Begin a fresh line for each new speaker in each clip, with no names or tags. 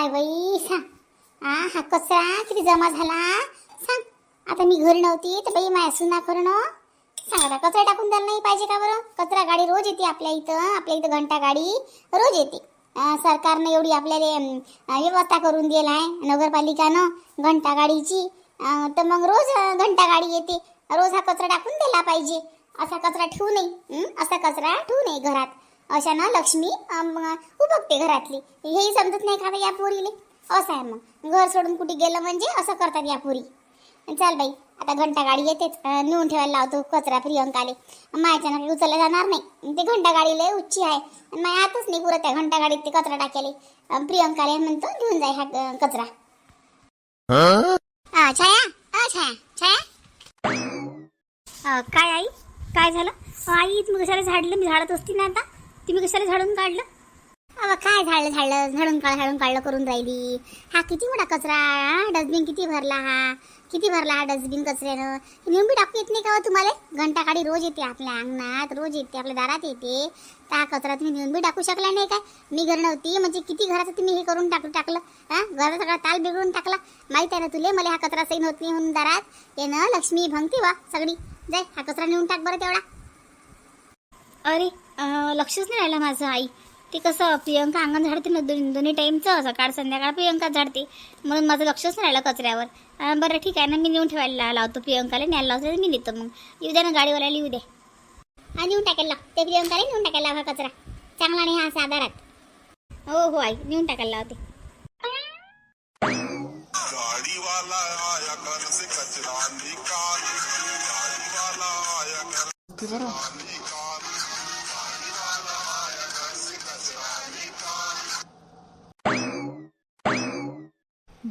माय बाई सांग. आ हा कचरा किती जमा झाला? सांग. आता मी घरी नव्हती तर बाई माया सुना करणं. सांग आता कचरा टाकून द्यायला नाही पाहिजे का बरं? कचरा गाडी रोज येते आपल्या इथं आपल्या इथं घंटा गाडी रोज येते. सरकारनं एवढी आपल्याला व्यवस्था करून दिला आहे नगरपालिकानं घंटा गाडीची. तर मग रोज घंटा गाडी येते. रोज हा कचरा टाकून दिला पाहिजे. असा कचरा ठेवू नये असा कचरा ठेवू नये घरात. अशानं लक्ष्मी अं, मग उबगते घरातली. हेही समजत नाही का बा या पोरीले? असं आहे मग. घर सोडून कुठे गेलं म्हणजे असं करतात या पोरी. चाल बाई आता घंटा गाडी येतेच. नेऊन ठेवायला लावतो कचरा प्रियंकाले. मायाच्या काही उचलला जाणार नाही. ते घंटा गाडी लय उच्ची आहे. आणि माया आतच नाही पुरत आहे घंटा गाडीत ते कचरा टाकेले प्रियंकाले म्हणतो घेऊन जाय हा? कचरा छाया छाया छाया. काय आई? काय झालं? आई कशाला झाडलं? मी झाडत असती ना आता. तुम्ही कशाला झाडून काढलं? अहो काय झाडलं झाडलं झाडून काढ झाडून काढलं करून राहिली. हा किती मोठा कचरा डस्टबिन किती भरला हा? किती भरला हा डस्टबिन कचऱ्यानं? नेहमी बी टाकू येत नाही का हो तुम्हाला? घंटा काढी रोज येते आपल्या अंगणात रोज येते आपल्या दारात येते. तर हा कचरा तुम्ही नेहमी टाकू शकला नाही काय? मी घर नव्हती म्हणजे किती घराचं तुम्ही हे करून टाकलं टाकलं? हा? घराचा सगळा ताल बिघडून टाकला. माहीत आहे ना तुले मला हा कचरा सही होत नाही म्हणून दारात. ये लक्ष्मी भंगती वा सगळी. जाय हा कचरा नेऊन टाक बरं तेवढा. अरे अं, लक्षच नाही राहिलं माझं आई. ते कसं प्रियंका अंगण झाडते ना दोन्ही दोन्ही टाईमचं सकाळ संध्याकाळ प्रियंका झाडते. म्हणून माझं लक्षच नाही राहिलं कचऱ्यावर. बरं ठीक आहे ना मी नेऊन ठेवायला लावतो प्रियंकाला न्यायला लावतो तर मी नेतो मग. येऊ द्या ना गाडीवाल्याला येऊ द्या हा नेऊन टाकायला ते प्रियंकाला नेऊन टाकायला लाव हा कचरा. चांगला नाही हा साधारात हो हो आई नेऊन टाकायला लावते.
गाड़ी वाला आया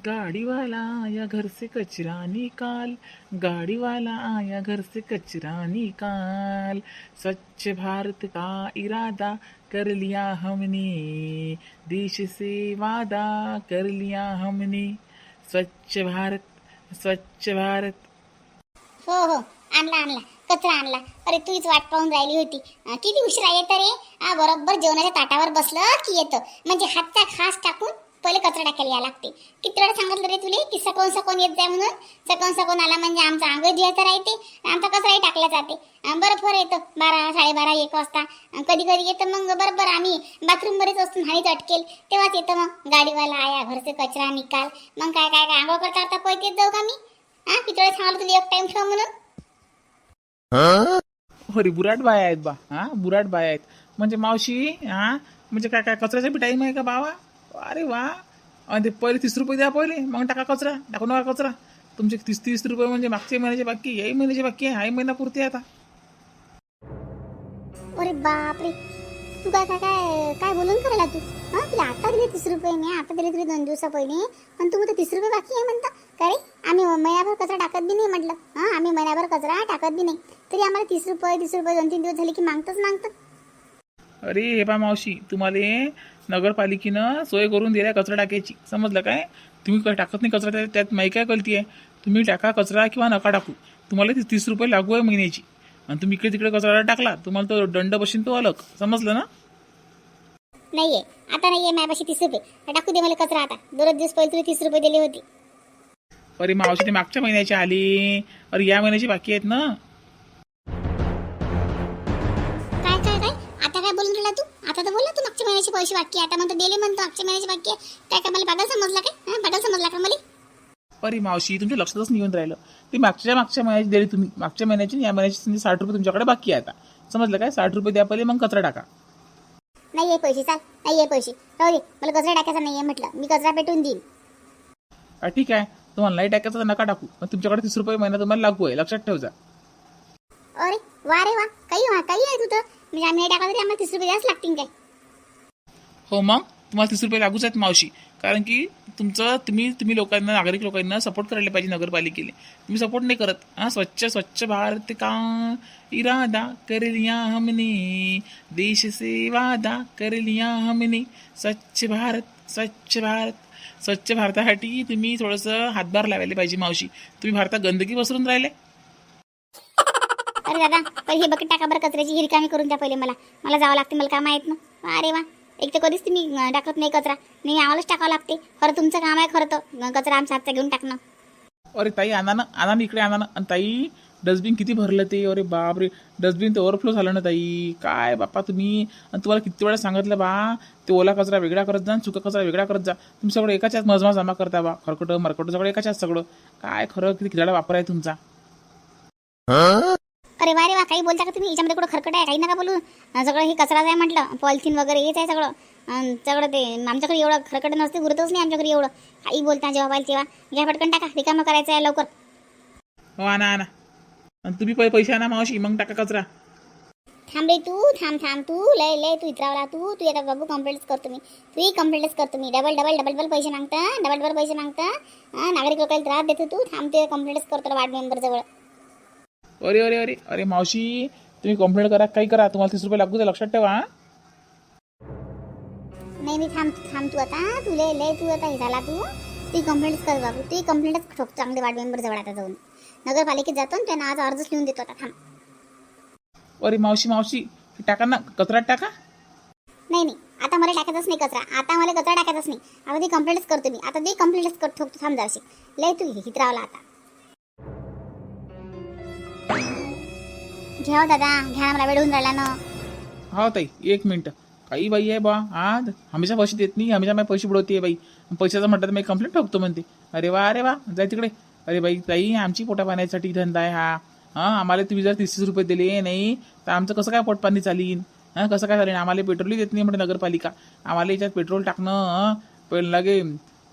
गाडीवाला आया घर से कचरा निकाल
गाडीवाला आया घर से कचरा निकाल। स्वच्छ भारत का इरादा कर लिया हमने देश से वादा कर लिया हमने। स्वच्छ भारत स्वच्छ भारत।
हो हो आणला आणला कचरा आणला. अरे तूच वाट पाहून राहिली होती. अं, किती उशिरा येतं रे? हा बरोबर जेवणाच्या ताटावर बसलं की येतं. म्हणजे हातचा खास टाकून पहिले कचरा टाकायला या लागते. किती वेळा सांगितलं रे तुले की सकवून सकवून येत जाय म्हणून? सकवून सकवून आला म्हणजे आमचा अंग जिहायचं राहते आमचा कचराही टाकला जाते. बरोबर येतं बारा साडेबारा एक वाजता. कधी कधी येतं मग बरोबर आम्ही बाथरूम मध्येच असतो हाणीत अटकेल. तेव्हाच येतं मग गाडीवाला आया घरचे कचरा निकाल. मग काय काय काय आंघोळ करता करता पैसे येत जाऊ का मी? हा किती वेळा सांगितलं तुला एक टाइम ठेव म्हणून?
अरे बुराट बाया आहेत बा. हा बुराट बाया आहेत. म्हणजे मावशी हा? म्हणजे काय काय कचऱ्याचा बी टाईम आहे का बावा अरे वा. आणि ते पहिले तीस रुपये द्या पहिले. मग टाका कचरा. टाकू नका कचरा. तुमचे तीस तीस रुपये म्हणजे मागच्या महिन्याचे बाकी याही महिन्याचे बाकी आहे. हाही महिना पुरते आता.
अरे बापरे. तू काय काय काय काय बोलून करायला तू? हा? तुला आता दिले तीस रुपये मी आता दिले तुला दोन दिवसा पहिले. आणि तू म्हणतो तीस रुपये बाकी आहे म्हणता. काय रे? आम्ही महिनाभर कचरा टाकत बी नाही म्हटलं. हा? आम्ही महिनाभर कचरा टाकत बी नाही. तरी आम्हाला तीस रुपये तीस रुपये दोन तीन दिवस झाले की मागतच मागतं
अरे हे पा मावशी तुम्हाला नगरपालिकेनं सोय करून दिल्या कचरा टाकायची. समजलं काय? तुम्ही काय टाकत नाही कचरा त्यात- माही काय गलती आहे तुम्ही टाका कचरा किंवा नका टाकू. तुम्हाला ती तीस रुपये लागू आहे महिन्याची. आणि तुम्ही इकडे तिकडे कचरा टाकला तुम्हाला तो दंड बशीन तो अलग. समजलं ना?
नाहीये. आता नाहीये माझ्यापाशी तीस रुपये. टाकू दे मला कचरा आता. दोन दिवस पहिले तुला तीस रुपये दिले होते.
अरे मावशी ते मागच्या महिन्याची आली. अरे या महिन्याची बाकी आहेत ना?
तर बोलला तू मागच्या महिन्याचे पैसे बाकी आहे. आता म्हणतो दिले म्हणतो मागच्या महिन्याचे बाकी आहे. काय काय मला पागल समजला काय? हा पागल समजला का मला?
अरे मावशी तुमच्या लक्षातच नाही येऊन राहिलं. ती मागच्या मागच्या महिन्याची दिली तुम्ही. मागच्या महिन्याची या महिन्याची म्हणजे साठ रुपये तुमच्याकडे बाकी आहे आता. समजलं काय? साठ रुपये द्या पहिले मग कचरा टाका.
नाहीये पैसे चाल. नाहीये पैसे. राहू दे. मला कचरा टाकायचा नाहीये म्हटलं. मी कचरा पेटून देईन.
हा, ठीक आहे. तुम्हाला नाही टाकायचं तर नका टाकू. पण तुमच्याकडे तीस रुपये महिना तुम्हाला लागू आहे. लक्षात ठेवजा.
अरे वा रे वा. काही वा काही आहे तुझं म्हणजे आम्ही नाही टाकलं तरी आम्हाला तीस रुपये द्याच लागतील काय?
हो मग? तुम्हाला तीस रुपये लागूच आहेत मावशी. कारण की तुमचं तुम्ही तुम्ही लोकांना नागरिक लोकांना सपोर्ट करायला पाहिजे नगरपालिकेने. तुम्ही सपोर्ट नाही करत. हा स्वच्छ स्वच्छ भारत का? इरादा कर लिया हमने. देश से वादा कर लिया हमने. स्वच्छ भारत स्वच्छ भारत. स्वच्छ भारतासाठी तुम्ही थोडंसं हातभार लावायला पाहिजे मावशी. तुम्ही भारतात गंदगी पसरून राहिले.
अरे दादा पहिले बकेट टाका बरं कचऱ्याची. हिरकामी करून द्या पहिले मला. मला जावं लागते मला काय माहीत ना. अरे वा. एक तर कधीच तुम्ही टाकत नाही कचरा. नाही आम्हालाच टाकावं लागते. खरं तुमचं काम आहे खरं तर. कचरा आमच्या हातचा घेऊन टाकणं.
अरे ताई आणा ना आणा ना इकडे आणा ना. आणि ताई डस्टबिन किती भरलं ते? अरे बापरे डस्टबिन तर ओव्हरफ्लो झालं ना ताई. काय बापा तुम्ही? आणि तुम्हाला किती वेळा सांगितलं बा ते ओला कचरा वेगळा करत जा आणि सुका कचरा वेगळा करत जा. तुम्ही सगळं एकाच्याच मजमा जमा करता बा. खरकटं मरकटं सगळं एकाच्याच सगळं. काय खरं किती खिलाडा वापर आहे तुमचा?
अरे वा रे वा काही बोलता का तुम्ही? याच्यामध्ये कुठं खरकट आहे? काही नका बोलू. सगळं हे कचराच आहे म्हटलं. पॉलिथिन वगैरे हेच आहे सगळं. सगळं ते आमच्याकडे एवढं खरकट नसते गुरतच नाही आमच्याकडे एवढं. काही बोलता जेव्हा पाहिजे तेव्हा. घ्या पटकन टाका रिकामं करायचं आहे लवकर.
हो आणा आणा. आणि तुम्ही पै पैसे आणा मावशी मग टाका कचरा.
थांब रे तू थांब थांब तू. लय लय तू इतरावला तू. तू आता बाबू कंप्लेंट्स करतो मी तूही कंप्लेंट्स करतो मी डबल डबल डबल डबल पैसे मागता. डबल डबल पैसे मागता. नागरिक लोकांना त्रास देतो तू. थांब ते कंप्लेंट्स करतो वार्ड मेंबर जवळ.
अरे अरे अरे. अरे मावशी तुम्ही कंप्लेंट करा काही करा. तुम्हाला तीस रुपये लागू दे लक्षात ठेवा हा.
नाही नाही थांब थांब तू आता तू लय तू आता हे झाला तू ती कंप्लेंट्स कर बाबू. ती कंप्लेंटच ठोक चांगले वार्ड मेंबर जवळ आता जाऊन. नगरपालिकेत जातो आणि त्यांना आज अर्जच लिहून देतो आता. थांब.
अरे मावशी मावशी टाका ना. कचऱ्यात टाका.
नाही नाही. आता मला टाकायचंच नाही कचरा. आता मला कचरा टाकायचाच नाही. आता ती कंप्लेंटच करतो मी. आता ती कंप्लेंटच कर ठोकतो. थांब जाशी लय तू हित रावला आता. घ्या हो दादा घ्या मला वेळ होऊन राहिला ना.
हा ताई एक मिनिट. काही बाई आहे बा हा हमेशा पैसे देत नाही हमेशा मी पैसे बुडवते बाई. पैशाचं म्हटलं तर मी कंप्लेंट ठोकतो म्हणते. अरे वा अरे वा जाय तिकडे. अरे बाई ताई आमची पोटा पाण्यासाठी धंदा आहे हा. हा आम्हाला तुम्ही जर तीस तीस रुपये दिले नाही तर आमचं कसं काय पोटपाणी चालीन? हां कसं काय चालेल आम्हाला पेट्रोलही देत नाही म्हणजे नगरपालिका. आम्हाला याच्यात पेट्रोल टाकणं पण लगे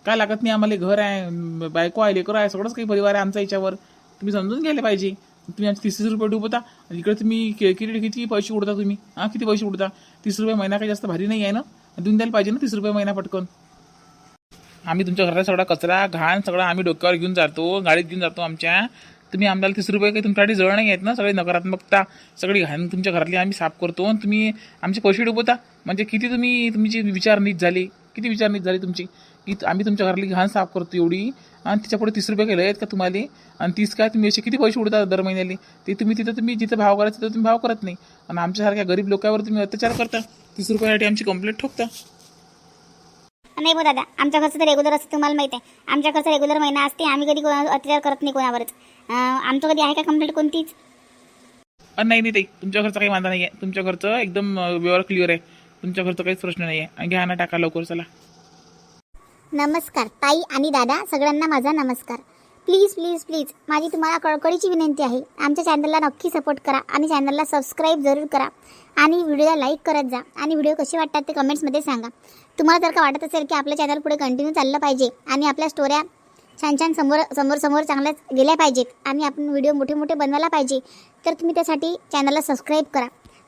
काय लागत नाही आम्हाला? घर आहे बायको आहे लेकरं आहे सगळंच काही परिवार आहे आमच्या याच्यावर. तुम्ही समजून घ्यायला पाहिजे. तुम्ही आमचे तीस तीस रुपये डुबता आणि इकडे तुम्ही कि- किती किती पैसे उडता तुम्ही? हां किती पैसे उडता? तीस रुपये महिना काही जास्त भारी नाही आहे ना? देऊन द्यायला पाहिजे ना तीस रुपये महिना पटकन. आम्ही तुमच्या घरात सगळा कचरा घाण सगळा आम्ही डोक्यावर घेऊन जातो गाडीत घेऊन जातो आमच्या. तुम्ही आम्हाला तीस रुपये काही तुमच्यासाठी जवळ नाही आहेत ना? सगळी नकारात्मकता सगळी घाण तुमच्या घरातली आम्ही साफ करतो. आणि तुम्ही आमचे पैसे डुबवता म्हणजे किती तुम्ही तुमची विचार नीट झाली? किती विचार नीट झाली तुमची? की आम्ही तुमच्या घरातली घाण साफ करतो एवढी? आणि तिच्यापुढे तीस रुपये केले आहेत का तुम्हाला? आणि तीस काय तुम्ही असे किती पैसे उडतात दर महिन्याला? ते तुम्ही तिथं तुम्ही जिथं भाव करायचं तिथं तुम्ही भाव करत नाही. आणि आमच्यासारख्या गरीब लोकांवर तुम्ही अत्याचार करता. तीस रुपयासाठी आमची कंप्लेंट ठोकता.
नाही बो दादा आमच्या घरचं तर रेग्युलर असतं तुम्हाला माहिती आहे. आमच्या घरचा रेग्युलर महिना असते आम्ही कधी कोणा अत्याचार करत नाही कोणावरच. आमचं कधी आहे का कंप्लेंट कोणतीच?
नाही नाही ताई. तुमच्या घरचा काही वांधा नाही आहे तुमच्या घरचं एकदम व्यवहार क्लिअर आहे. तुमच्या घरचं काहीच प्रश्न नाही आहे घ्या ना टाका लवकर चला.
नमस्कार. ताई आणि दादा सगळ्यांना माझा नमस्कार. प्लीज प्लीज प्लीज माझी तुम्हाला कळकळीची विनंती आहे. आमच्या चॅनलला नक्की सपोर्ट करा आणि चॅनलला सबस्क्राईब जरूर करा आणि व्हिडिओला लाईक करत जा आणि व्हिडिओ कसे वाटतात ते कमेंट्समध्ये सांगा. तुम्हाला जर का वाटत असेल की आपलं चॅनल पुढे कंटिन्यू चाललं पाहिजे आणि आपल्या स्टोऱ्या छान छान समोर समोर समोर चांगल्या गेल्या पाहिजेत आणि आपण व्हिडिओ मोठे मोठे बनवायला पाहिजे तर तुम्ही त्यासाठी चॅनलला सबस्क्राईब करा.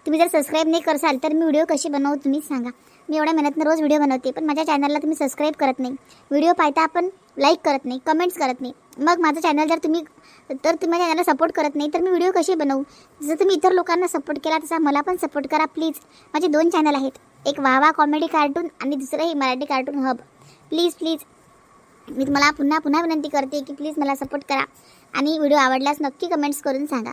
तुम्ही जर सबस्क्राईब नाही करसाल तर मी व्हिडिओ कशी बनवू तुम्हीच सांगा. मी एवढ्या मेहनतनं रोज व्हिडिओ बनवते पण माझ्या चॅनलला तुम्ही सबस्क्राईब करत नाही. व्हिडिओ पाहता आपण लाईक करत नाही कमेंट्स करत नाही. मग माझं चॅनल जर तुम्ही तर तुम्ही माझ्या चॅनलला सपोर्ट करत नाही तर मी व्हिडिओ कशी बनवू? जसं तुम्ही इतर लोकांना सपोर्ट केला तसा मला पण सपोर्ट करा प्लीज माझे दोन चॅनल आहेत. एक वावा कॉमेडी कार्टून आणि दुसरं हे Marathi cartoon hub please please मी तुम्हाला पुन्हा पुन्हा विनंती करते की प्लीज मला सपोर्ट करा. आणि व्हिडिओ आवडल्यास नक्की कमेंट्स करून सांगा.